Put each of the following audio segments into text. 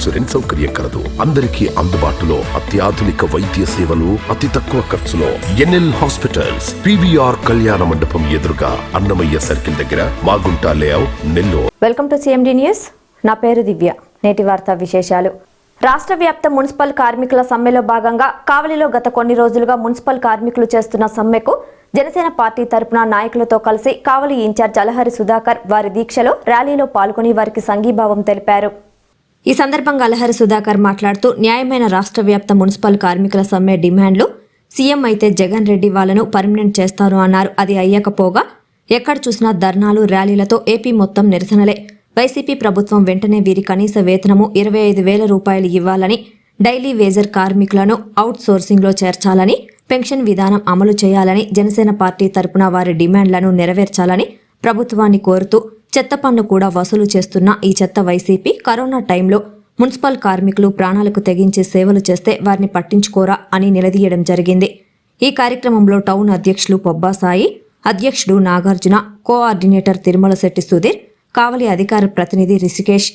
Insurance సౌకర్యం కలదు. అందరికీ అందుబాటులో అత్యాధునిక వైద్య సేవలు అతి తక్కువ ఖర్చులో. ఎన్ఎల్ హాస్పిటల్స్ పివిఆర్ కళ్యాణ మండపం ఎదురుగా అన్నమయ్య సర్కిల్ దగ్గర Magunta layout Nellore. Welcome to CMD news. నా పేరు దివ్య. నేటి వార్తా విశేషాలు. రాష్ట్ర వ్యాప్త మున్సిపల్ కార్మికుల సమ్మెలో భాగంగా కావలిలో గత కొన్ని రోజులుగా మున్సిపల్ కార్మికులు చేస్తున్న సమ్మెకు జనసేన పార్టీ తరపున నాయకులతో కలిసి కావలి ఇన్ఛార్జ్ అలహరి సుధాకర్ వారి దీక్షలో ర్యాలీలో పాల్గొని వారికి సంఘీభావం తెలిపారు. ఈ సందర్భంగా అలహరి సుధాకర్ మాట్లాడుతూ న్యాయమైన రాష్ట్ర వ్యాప్త మున్సిపల్ కార్మికుల సమ్మె డిమాండ్లు. సీఎం అయితే జగన్ రెడ్డి వాళ్ళను పర్మనెంట్ చేస్తారు అన్నారు. అది అయ్యకపోగా ఎక్కడ చూసినా ధర్నాలు ర్యాలీలతో ఏపీ మొత్తం నిరసనలే. వైసీపీ ప్రభుత్వం వెంటనే వీరి కనీస వేతనము ఇరవై ఐదు వేల రూపాయలు ఇవ్వాలని డైలీ వేజర్ కార్మికులను అవుట్ సోర్సింగ్లో చేర్చాలని పెన్షన్ విధానం అమలు చేయాలని జనసేన పార్టీ తరపున వారి డిమాండ్లను నెరవేర్చాలని ప్రభుత్వాన్ని కోరుతూ చెత్త పన్ను కూడా వసూలు చేస్తున్న ఈ చెత్త వైసీపీ కరోనా టైంలో మున్సిపల్ కార్మికులు ప్రాణాలకు తెగించి సేవలు చేస్తే వారిని పట్టించుకోరా అని నిలదీయడం జరిగింది. ఈ కార్యక్రమంలో టౌన్ అధ్యక్షులు పొబ్బాసాయి అధ్యక్షుడు నాగార్జున కోఆర్డినేటర్ తిరుమల శెట్టి సుధీర్ కావలి అధికార ప్రతినిధి రిషికేష్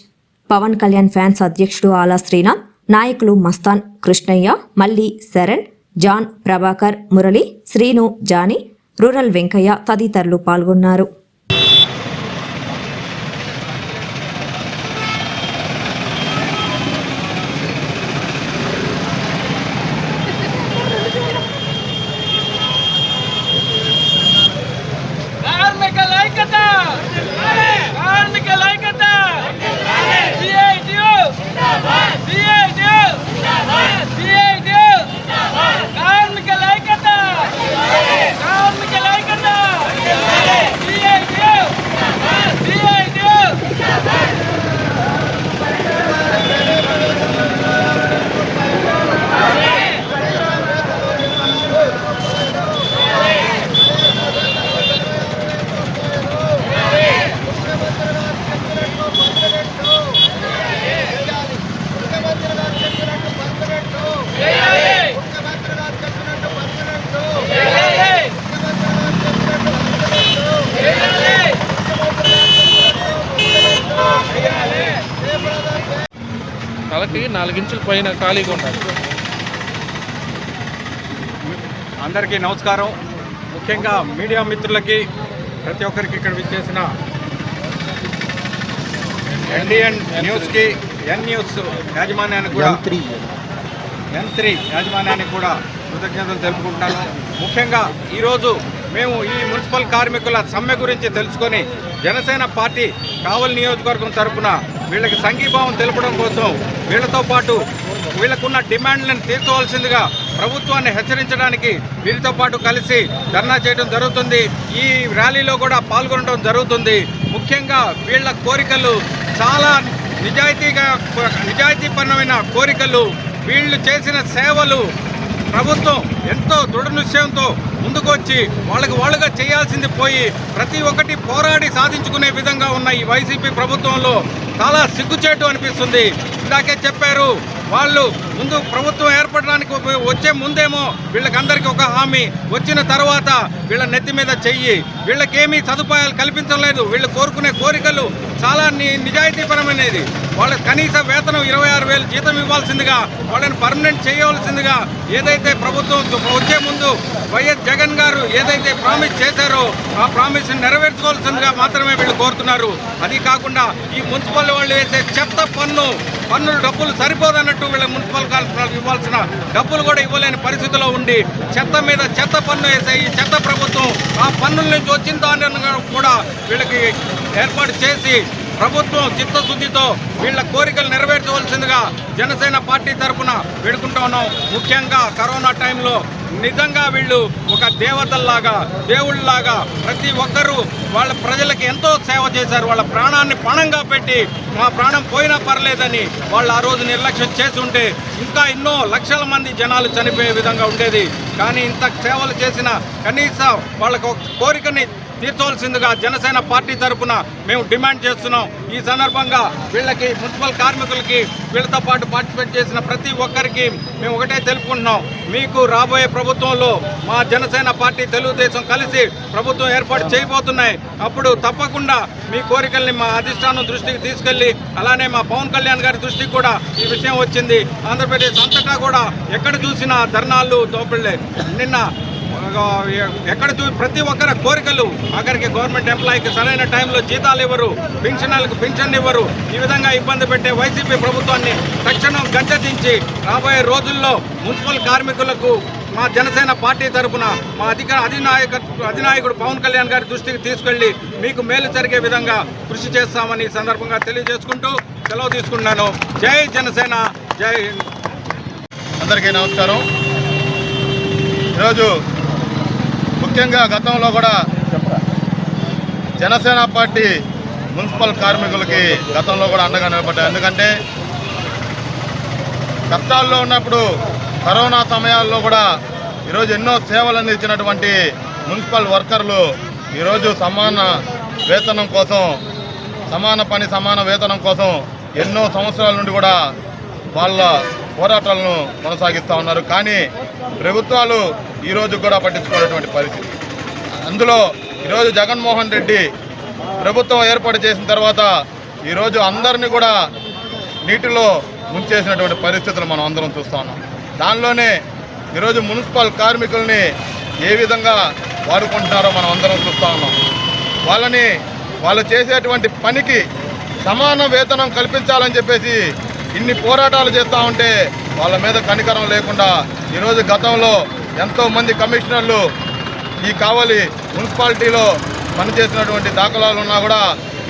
పవన్ కళ్యాణ్ ఫ్యాన్స్ అధ్యక్షుడు ఆలా శ్రీనాథ్ నాయకులు Mastan Krishnaiah Malli Saran John Prabhakar Murali Srinu Johnny rural Venkaiah తదితరులు పాల్గొన్నారు. నాలుగించుల పైన ఖాళీగా ఉండాలి. అందరికీ నమస్కారం. ముఖ్యంగా మీడియా మిత్రులకి ప్రతి ఒక్కరికి ఇక్కడ విచ్చేసిన ఎన్డిఎన్ న్యూస్కి ఎన్ న్యూస్ యాజమాన్యానికి కూడా ఎన్ త్రీ. యాజమాన్యానికి కూడా కృతజ్ఞతలు తెలుపుకుంటాను ముఖ్యంగా ఈరోజు మేము ఈ మున్సిపల్ కార్మికుల సమ్మె గురించి తెలుసుకొని జనసేన పార్టీ కావలి నియోజకవర్గం తరపున వీళ్ళకి సంఘీభావం తెలపడం కోసం వీళ్ళతో పాటు వీళ్ళకున్న డిమాండ్లను తీర్చవలసిందిగా ప్రభుత్వాన్ని హెచ్చరించడానికి వీరితో పాటు కలిసి ధర్నా చేయడం జరుగుతుంది. ఈ ర్యాలీలో కూడా పాల్గొనడం జరుగుతుంది. ముఖ్యంగా వీళ్ళ కోరికలు చాలా నిజాయితీగా నిజాయితీపరమైన కోరికలు. వీళ్ళు చేసిన సేవలు ప్రభుత్వం ఎంతో దృఢ నిశ్చయంతో ముందుకొచ్చి వాళ్ళకి వాళ్ళుగా చేయాల్సింది పోయి ప్రతి ఒక్కటి పోరాడి సాధించుకునే విధంగా ఉన్న ఈ వైసీపీ ప్రభుత్వంలో చాలా సిగ్గుచేటు అనిపిస్తుంది. ఇందాకే చెప్పారు వాళ్ళు ముందు ప్రభుత్వం ఏర్పడడానికి వచ్చే ముందేమో వీళ్ళకందరికీ ఒక హామీ వచ్చిన తర్వాత వీళ్ళ నెత్తి మీద చెయ్యి వీళ్ళకేమీ సదుపాయాలు కల్పించలేదు వీళ్ళు కోరుకునే కోరికలు చాలా ని నిజాయితీపరమైనది. వాళ్ళ కనీస వేతనం ఇరవై ఆరు వేలు జీతం ఇవ్వాల్సిందిగా వాళ్ళని పర్మనెంట్ చేయవలసిందిగా ఏదైతే ప్రభుత్వం వచ్చే ముందు వైఎస్ జగన్ గారు ఏదైతే ప్రామిస్ చేశారో ఆ ప్రామిస్ నెరవేర్చుకోవాల్సిందిగా మాత్రమే వీళ్ళు కోరుతున్నారు. అది కాకుండా ఈ మున్సిపల్ వాళ్ళు వేసే చెత్త పన్ను పన్నులు డబ్బులు సరిపోదన్నట్టు వీళ్ళ మున్సిపల్ కార్పొరేషన్ ఇవ్వాల్సిన డబ్బులు కూడా ఇవ్వలేని పరిస్థితిలో ఉండి చెత్త మీద చెత్త పన్ను వేసే ఈ చెత్త ప్రభుత్వం ఆ పన్నుల నుంచి వచ్చిన దాన్ని కూడా వీళ్ళకి ఏర్పాటు చేసి ప్రభుత్వం చిత్తశుద్ధితో వీళ్ళ కోరికలు నెరవేర్చవలసిందిగా జనసేన పార్టీ తరఫున వేడుకుంటా ఉన్నాం. ముఖ్యంగా కరోనా టైంలో నిజంగా వీళ్ళు ఒక దేవతల్లాగా దేవుళ్ళలాగా ప్రతి ఒక్కరూ వాళ్ళ ప్రజలకు ఎంతో సేవ చేశారు. వాళ్ళ ప్రాణాన్ని పణంగా పెట్టి మా ప్రాణం పోయినా పర్లేదని వాళ్ళు ఆ రోజు నిర్లక్ష్యం చేసి ఉంటే ఇంకా ఎన్నో లక్షల మంది జనాలు చనిపోయే విధంగా ఉండేది. కానీ ఇంత సేవలు చేసిన కనీసం వాళ్ళకు ఒక కోరికని తీర్చవలసిందిగా జనసేన పార్టీ తరపున మేము డిమాండ్ చేస్తున్నాం. ఈ సందర్భంగా వీళ్ళకి మున్సిపల్ కార్మికులకి వీళ్ళతో పాటు పార్టిసిపేట్ చేసిన ప్రతి ఒక్కరికి మేము ఒకటే తెలుపుకుంటున్నాం. మీకు రాబోయే ప్రభుత్వంలో మా జనసేన పార్టీ తెలుగుదేశం కలిసి ప్రభుత్వం ఏర్పాటు చేయబోతున్నాయి. అప్పుడు తప్పకుండా మీ కోరికల్ని మా అధిష్టానం దృష్టికి తీసుకెళ్ళి అలానే మా పవన్ కళ్యాణ్ గారి దృష్టికి కూడా ఈ విషయం వచ్చింది. ఆంధ్రప్రదేశ్ అంతటా కూడా ఎక్కడ చూసినా ధర్నాలు దోపిళ్ళే నిన్న ఎక్కడ చూ ప్రతి ఒక్కరి కోరికలు ఆఖరికి గవర్నమెంట్ ఎంప్లాయీకి సరైన టైంలో జీతాలు ఇవ్వరు పెన్షన్లకు పింఛన్ ఇవ్వరు. ఈ విధంగా ఇబ్బంది పెట్టే వైసీపీ ప్రభుత్వాన్ని తక్షణం గద్దెదించి రాబోయే రోజుల్లో మున్సిపల్ కార్మికులకు మా జనసేన పార్టీ తరపున మా అధిక అధినాయక అధినాయకుడు పవన్ కళ్యాణ్ గారి దృష్టికి తీసుకెళ్ళి మీకు మేలు జరిగే విధంగా కృషి చేస్తామని సందర్భంగా తెలియజేసుకుంటూ సెలవు తీసుకున్నాను జై జనసేన జై అందరికీ నమస్కారం. ఈరోజు ముఖ్యంగా గతంలో కూడా జనసేన పార్టీ మున్సిపల్ కార్మికులకి గతంలో కూడా అండగా నిలబడ్డాయి. ఎందుకంటే కష్టాల్లో ఉన్నప్పుడు కరోనా సమయాల్లో కూడా ఈరోజు ఎన్నో సేవలు అందించినటువంటి మున్సిపల్ వర్కర్లు ఈరోజు సమాన వేతనం కోసం సమాన పని సమాన వేతనం కోసం ఎన్నో సంవత్సరాల నుండి కూడా వాళ్ళ పోరాటాలను కొనసాగిస్తూ ఉన్నారు. కానీ ప్రభుత్వాలు ఈరోజు కూడా పట్టించుకునేటువంటి పరిస్థితి. అందులో ఈరోజు జగన్మోహన్ రెడ్డి ప్రభుత్వం ఏర్పాటు చేసిన తర్వాత ఈరోజు అందరినీ కూడా నీటిలో ముంచేసినటువంటి పరిస్థితులు మనం అందరం చూస్తూ ఉన్నాం. దానిలోనే ఈరోజు మున్సిపల్ కార్మికుల్ని ఏ విధంగా వాడుకుంటున్నారో మనం అందరం చూస్తూ ఉన్నాం. వాళ్ళని వాళ్ళు చేసేటువంటి పనికి సమాన వేతనం కల్పించాలని చెప్పేసి ఇన్ని పోరాటాలు చేస్తూ ఉంటే వాళ్ళ మీద కనికరం లేకుండా ఈరోజు గతంలో ఎంతో మంది కమిషనర్లు ఈ కావలి మున్సిపాలిటీలో పనిచేసినటువంటి దాఖలాలు ఉన్నా కూడా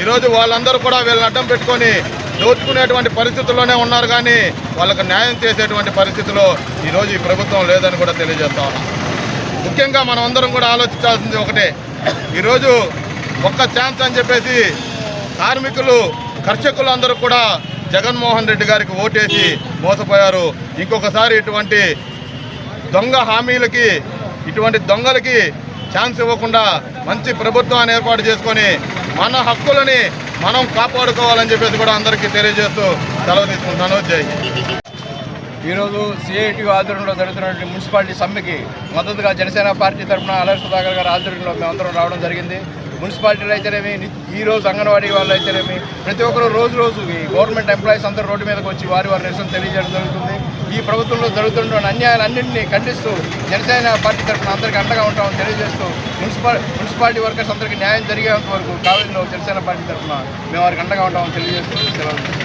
ఈరోజు వాళ్ళందరూ కూడా వీళ్ళని అడ్డం పెట్టుకొని దోచుకునేటువంటి పరిస్థితుల్లోనే ఉన్నారు కానీ వాళ్ళకు న్యాయం చేసేటువంటి పరిస్థితిలో ఈరోజు ఈ ప్రభుత్వం లేదని కూడా తెలియజేస్తా ఉన్నాం. ముఖ్యంగా మనం అందరం కూడా ఆలోచించాల్సింది ఒకటే. ఈరోజు ఒక్క ఛాన్స్ అని చెప్పేసి కార్మికులు కర్షకులు అందరూ కూడా జగన్మోహన్ రెడ్డి గారికి ఓటేసి మోసపోయారు. ఇంకొకసారి ఇటువంటి దొంగ హామీలకి ఇటువంటి దొంగలకి ఛాన్స్ ఇవ్వకుండా మంచి ప్రభుత్వాన్ని ఏర్పాటు చేసుకొని మన హక్కులని మనం కాపాడుకోవాలని చెప్పేసి కూడా అందరికీ తెలియజేస్తూ సెలవు తీసుకుంటాను జై ఈరోజు సిఐటి ఆధ్వర్యంలో జరుగుతున్నటువంటి మున్సిపాలిటీ సమ్మెకి మద్దతుగా జనసేన పార్టీ తరఫున అలర్ సుధాకర్ గారి ఆధ్వర్యంలో మేమందరం రావడం జరిగింది. మున్సిపాలిటీలు అయితేనేమి ఈరోజు ఈ రోజు అంగన్వాడీ వాళ్ళు అయితేనేమి ప్రతి ఒక్కరు రోజు రోజు ఈ గవర్నమెంట్ ఎంప్లాయీస్ అందరూ రోడ్డు మీదకి వచ్చి వారి వారి నిరసన తెలియజేయడం జరుగుతుంది. ఈ ప్రభుత్వంలో జరుగుతున్న అన్యాయాలన్నింటినీ ఖండిస్తూ జనసేన పార్టీ తరఫున అందరికీ అండగా ఉంటామని తెలియజేస్తూ మున్సిపల్ మున్సిపాలిటీ వర్కర్స్ అందరికీ న్యాయం జరిగేంత వరకు కావేరీలో జనసేన పార్టీ తరఫున మేము వారికి అండగా ఉంటామని తెలియజేస్తూ సెలవు